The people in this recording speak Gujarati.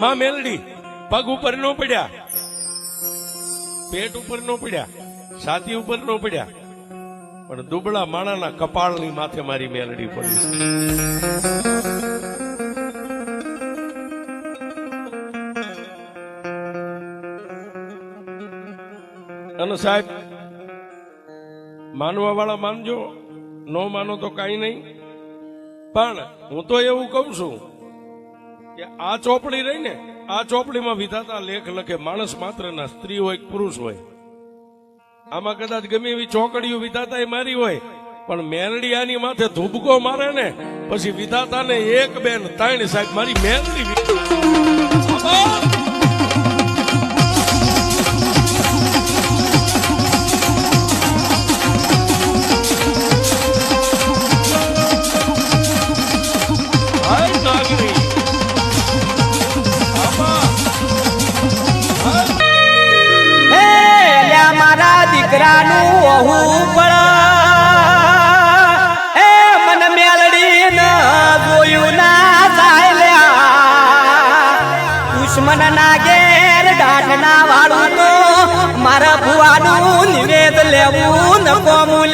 માં મેલડી, પગ ઉપર ન પડ્યા. પેટ ઉપર ન પડ્યા. છાતી ઉપર ન પડ્યા. પણ દુબળા માણાના કપાળની માથે મારી મેલડી પડી. અને સાહેબ માનવા વાળા માનજો, ન માનો તો કઈ નહીં. પણ હું તો એવું કઉ છું કે આ ચોપડી રહી ને, આ ચોપડીમાં વિધાતા લેખ લખે, માણસ માત્ર ના સ્ત્રી હોય પુરુષ હોય. આમાં કદાચ ગમે એવી ચોકડીઓ વિધાતા મારી હોય, પણ મેરડી આની માથે ધૂબકો મારે ને, પછી વિધાતાને એક બેન ત્રણ સાહેબ, મારી મેલડી ના ઘેર ડાઢના વાળું મારા ભુવાનું નિવેદ લેવું નકોમું